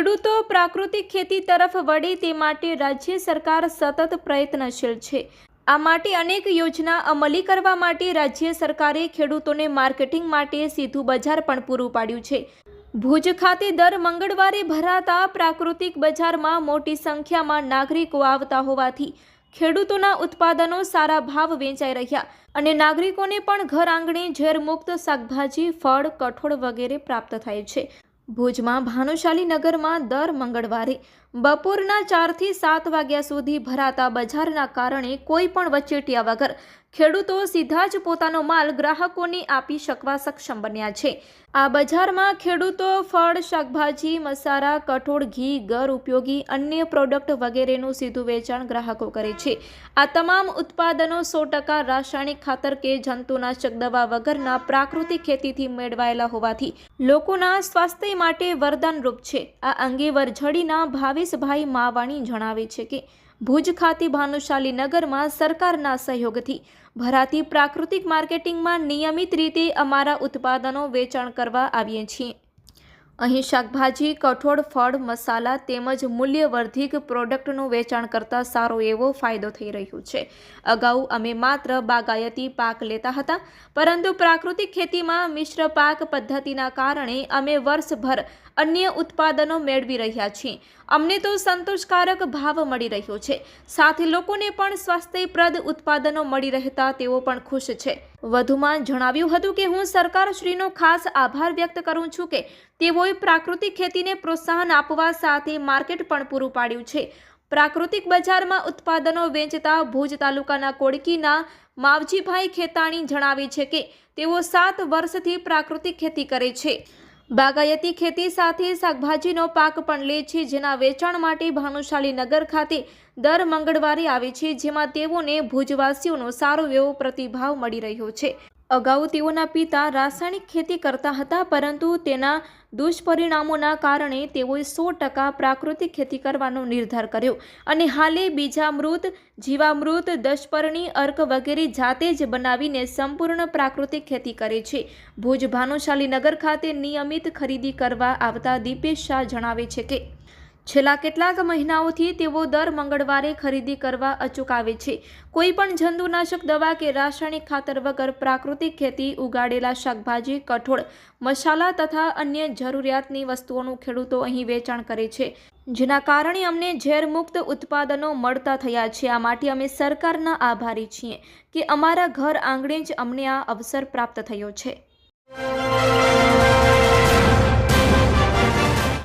ખેડૂતો પ્રાકૃતિક ખેતી તરફ વળે તે માટે રાજ્ય સરકાર સતત પ્રયત્નશીલ છે. આ માટે અનેક યોજના અમલી કરવા માટે રાજ્ય સરકારે ખેડૂતોને માર્કેટિંગ માટે સીધું બજાર પણ પૂરું પાડ્યું છે. ભુજ ખાતે દર મંગળવારે ભરાતા પ્રાકૃતિક બજારમાં મોટી સંખ્યામાં નાગરિકો આવતા હોવાથી ખેડૂતોના ઉત્પાદનો સારા ભાવ વેચાઈ રહ્યા અને નાગરિકોને પણ ઘર આંગણે ઝેરમુક્ત શાકભાજી, ફળ, કઠોળ વગેરે પ્રાપ્ત થાય છે. ભુજમાં ભાનુશાલી નગરમાં દર મંગળવારે બપોરના ચારથી સાત વાગ્યા સુધી ભરાતા બજારના કારણે કોઈ પણ વચેટિયા વગર ખેડૂતો સીધા જ પોતાનો માલ ગ્રાહકોને આપી શકવા સક્ષમ બન્યા છે. આ બજારમાં ખેડૂતો ફળ, શાકભાજી, મસાલા, કઠોળ, ઘી, ઘર ઉપયોગી અન્ય પ્રોડક્ટ વગેરેનું સીધું વેચાણ ગ્રાહકો કરે છે. આ તમામ ઉત્પાદનો સો ટકા રાસાયણિક ખાતર કે જંતુનાશક દવા વગરના પ્રાકૃતિક ખેતીથી મેળવાયેલા હોવાથી લોકોના સ્વાસ્થ્ય માટે વરદાનરૂપ છે. આ અંગે વરઝડીના ભાવેશભાઈ માવાણી જણાવે છે કે ભુજ ખાતે ભાનુશાલી નગરમાં સરકારના સહયોગથી ભરાતી પ્રાકૃતિક માર્કેટિંગમાં નિયમિત રીતે અમારા ઉત્પાદનો વેચાણ કરવા આવીએ છીએ. અહીં શાકભાજી, કઠોળ, ફળ, મસાલા તેમજ મૂલ્યવર્ધિક પ્રોડક્ટનું વેચાણ કરતાં સારો એવો ફાયદો થઈ રહ્યો છે. અગાઉ અમે માત્ર બાગાયતી પાક લેતા હતા, પરંતુ પ્રાકૃતિક ખેતીમાં મિશ્ર પાક પદ્ધતિના કારણે અમે વર્ષભર અન્ય ઉત્પાદનો મેળવી રહ્યા છીએ. અમને તો સંતોષકારક ભાવ મળી રહ્યો છે. સાથે લોકોને પણ સ્વાસ્થ્યપ્રદ ઉત્પાદનો મળી રહેતા તેઓ પણ ખુશ છે. વધુમાં જણાવ્યું હતું કે હું સરકારશ્રીનો ખાસ આભાર વ્યક્ત કરું છું કે તેઓએ પ્રાકૃતિક ખેતીને પ્રોત્સાહન આપવા સાથે માર્કેટ પણ પૂરું પાડ્યું છે. પ્રાકૃતિક બજારમાં ઉત્પાદનો વેચતા ભુજ તાલુકાના કોડકીના માવજીભાઈ ખેતાણી જણાવે છે કે તેઓ સાત વર્ષથી પ્રાકૃતિક ખેતી કરે છે. બાગાયતી ખેતી સાથે શાકભાજીનો પાક પણ લે છે, જેના વેચાણ માટે ભાનુશાલી નગર ખાતે દર મંગળવારે આવે છે, જેમાં તેઓને ભુજવાસીઓનો સારો એવો પ્રતિભાવ મળી રહ્યો છે. અગાઉ તેઓના પિતા રાસાયણિક ખેતી કરતા હતા, પરંતુ તેના દુષ્પરિણામોના કારણે તેઓએ સો ટકા પ્રાકૃતિક ખેતી કરવાનો નિર્ધાર કર્યો અને હાલે બીજામૃત જીવામૃત, દશપર્ણી, અર્ક વગેરે જાતે જ બનાવીને સંપૂર્ણ પ્રાકૃતિક ખેતી કરે છે. ભુજ ભાનુશાલી નગર ખાતે નિયમિત ખરીદી કરવા આવતા દીપેશ શાહ જણાવે છે કે છેલ્લા કેટલાક મહિનાઓથી તેઓ દર મંગળવારે ખરીદી કરવા અચૂક આવે છે. કોઈ પણ જંતુનાશક દવા કે રાસાયણિક ખાતર વગર પ્રાકૃતિક ખેતી ઉગાડેલા શાકભાજી, કઠોળ, મસાલા તથા અન્ય જરૂરિયાતની વસ્તુઓનું ખેડૂતો અહીં વેચાણ કરે છે. જેના કારણે અમને ઝેરમુક્ત ઉત્પાદનો મળતા થયા છે. આ માટે અમે સરકારના આભારી છીએ કે અમારા ઘર આંગણે જ અમને આ અવસર પ્રાપ્ત થયો છે.